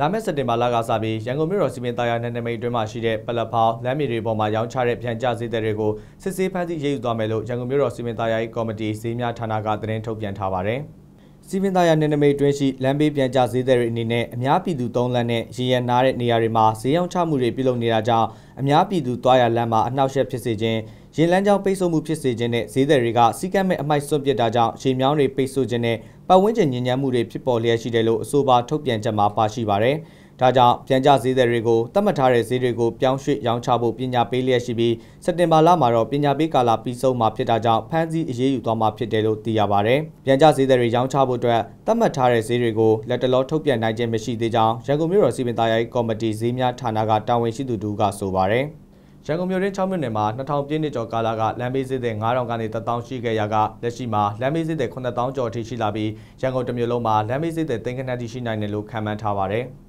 လာမယ့်စက်တင်ဘာလကစပြီးရန်ကုန်မြို့တော်စီမံသားရနယ်နိမိတ်အတွင်းမှာရှိတဲ့ပလက်ဖောင်းလမ်းမြေတွေပေါ်မှာရောင်းချတဲ့ပြန်ကျစည်းတွေကိုစစ်ဆေးဖမ်းဆီးရေးယူသွားမယ်လို့ရန်ကုန်မြို့တော်စီမံသားရရေးကော်မတီဈေးများဌာနကသတင်းထုတ်ပြန်ထားပါတယ်။စီမံသားရနယ်နိမိတ်အတွင်းရှိလမ်းဘေးပြန်ကျစည်းတွေအနေနဲ့အများပြည်သူသုံးလမ်းနဲ့ရေရနာတဲ့နေရာတွေမှာဈေးရောင်းချမှုတွေပြုလုပ်နေတာကြောင့်အများပြည်သူသွားရလမ်းမှာအနှောက်အယှက်ဖြစ်စေခြင်းရင်လန်းကြောင်းပိတ်ဆို့မှုဖြစ်စေခြင်းနဲ့ဈေးသည်တွေကစီကံမဲ့အမိုက်စွန့်ပစ်တာကြောင့်ရေမြောင်းတွေပိတ်ဆို့ခြင်းနဲ့ ပတ်ဝန်းကျင်ညဉ့်ညမ်းမှုတွေဖြစ်ပေါ်လျက်ရှိတယ်လို့အဆိုပါထုတ်ပြန်ချက်မှာပါရှိပါတယ်။ဒါကြောင့်ပြန်ကြဈေးသည်တွေကိုတတ်မှတ်ထားတဲ့ဈေးတွေကိုပြောင်းရွှေ့ရောင်းချဖို့ပညာပေးလျက်ရှိပြီးစက်တင်ဘာလမှာတော့ပညာပေးကာလပြီးဆုံးမှာဖြစ်တာကြောင့်ဖမ်းဆီးအရေးယူသွားမှာဖြစ်တယ်လို့သိရပါတယ်။ပြန်ကြဈေးသည်တွေရောင်းချဖို့အတွက်တတ်မှတ်ထားတဲ့ဈေးတွေကိုလက်တလောထုတ်ပြန်နိုင်ခြင်းမရှိသေးကြောင်းရန်ကုန်မြို့တော်စီမံသားရေးကော်မတီဈေးများဌာနကတာဝန်ရှိသူတို့ကဆိုပါတယ်။ ရန်ကုန်မြို့တွင်း6မြို့နယ်မှာ2000ပြည့်နှစ်ကျော်ကာလကလမ်းဘေးဈေးတွေ9000ကနေ1000ရှိခဲ့ရာကလက်ရှိမှာလမ်းဘေးဈေးတွေ9000ကျော်အထိရှိလာပြီးရန်ကုန်တမြို့လုံးမှာလမ်းဘေးဈေးတွေသိန်းခန့်ထိရှိနိုင်တယ်လို့ခန့်မှန်းထားပါတယ်။